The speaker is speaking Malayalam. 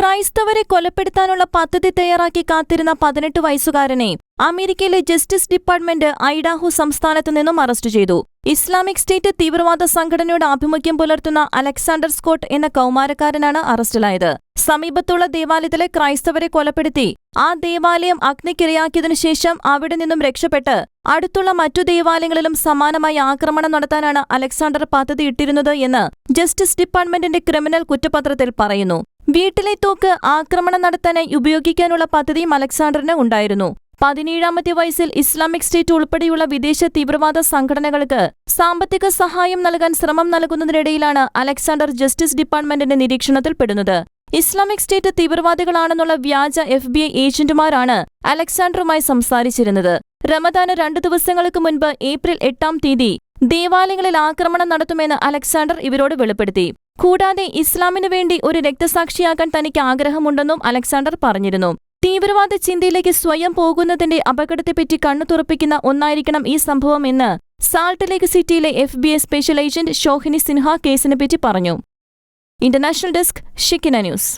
ക്രൈസ്തവരെ കൊലപ്പെടുത്താനുള്ള പദ്ധതി തയ്യാറാക്കി കാത്തിരുന്ന പതിനെട്ട് വയസ്സുകാരനെ അമേരിക്കയിലെ ജസ്റ്റിസ് ഡിപ്പാർട്ട്മെന്റ് ഐഡാഹു സംസ്ഥാനത്തു നിന്നും അറസ്റ്റ് ചെയ്തു. ഇസ്ലാമിക് സ്റ്റേറ്റ് തീവ്രവാദ സംഘടനയുടെ ആഭിമുഖ്യം പുലർത്തുന്ന അലക്സാണ്ടർ സ്കോട്ട് എന്ന കൗമാരക്കാരനാണ് അറസ്റ്റിലായത്. സമീപത്തുള്ള ദേവാലയത്തിലെ ക്രൈസ്തവരെ കൊലപ്പെടുത്തി. ആ ദേവാലയം അഗ്നിക്കിരയാക്കിയതിനു ശേഷം അവിടെ നിന്നും രക്ഷപ്പെട്ട് അടുത്തുള്ള മറ്റു ദേവാലയങ്ങളിലും സമാനമായി ആക്രമണം നടത്താനാണ് അലക്സാണ്ടർ പദ്ധതിയിട്ടിരുന്നത് എന്ന് ജസ്റ്റിസ് ഡിപ്പാർട്ട്മെന്റിന്റെ ക്രിമിനൽ കുറ്റപത്രത്തിൽ പറയുന്നു. വീട്ടിലെ തോക്ക് ആക്രമണം നടത്താനായി ഉപയോഗിക്കാനുള്ള പദ്ധതിയും അലക്സാണ്ടറിന് ഉണ്ടായിരുന്നു. പതിനേഴാമത്തെ വയസ്സിൽ ഇസ്ലാമിക് സ്റ്റേറ്റ് ഉൾപ്പെടെയുള്ള വിദേശ തീവ്രവാദ സംഘടനകൾക്ക് സാമ്പത്തിക സഹായം നൽകാൻ ശ്രമം നൽകുന്നതിനിടയിലാണ് അലക്സാണ്ടർ ജസ്റ്റിസ് ഡിപ്പാർട്ട്മെന്റിന്റെ നിരീക്ഷണത്തിൽപ്പെടുന്നത്. ഇസ്ലാമിക് സ്റ്റേറ്റ് തീവ്രവാദികളാണെന്നുള്ള വ്യാജ എഫ് ബി ഐ ഏജന്റുമാരാണ് അലക്സാണ്ടറുമായി സംസാരിച്ചിരുന്നത്. റമദാന് രണ്ടു ദിവസങ്ങൾക്ക് മുൻപ് ഏപ്രിൽ എട്ടാം തീയതി ദേവാലയങ്ങളിൽ ആക്രമണം നടത്തുമെന്ന് അലക്സാണ്ടർ ഇവരോട് വെളിപ്പെടുത്തി. കൂടാതെ ഇസ്ലാമിനു വേണ്ടി ഒരു രക്തസാക്ഷിയാകാൻ തനിക്ക് ആഗ്രഹമുണ്ടെന്നും അലക്സാണ്ടർ പറഞ്ഞിരുന്നു. തീവ്രവാദ ചിന്തയിലേക്ക് സ്വയം പോകുന്നതിന്റെ അപകടത്തെപ്പറ്റി കണ്ണു തുറപ്പിക്കുന്ന ഒന്നായിരിക്കണം ഈ സംഭവം എന്ന് സാൾട്ട് ലേക്ക് സിറ്റിയിലെ F B I special agent Shohini Sinha കേസിനെപ്പറ്റി പറഞ്ഞു. ഇന്റർനാഷണൽ ഡെസ്ക് ഷിക്കിന ന്യൂസ്.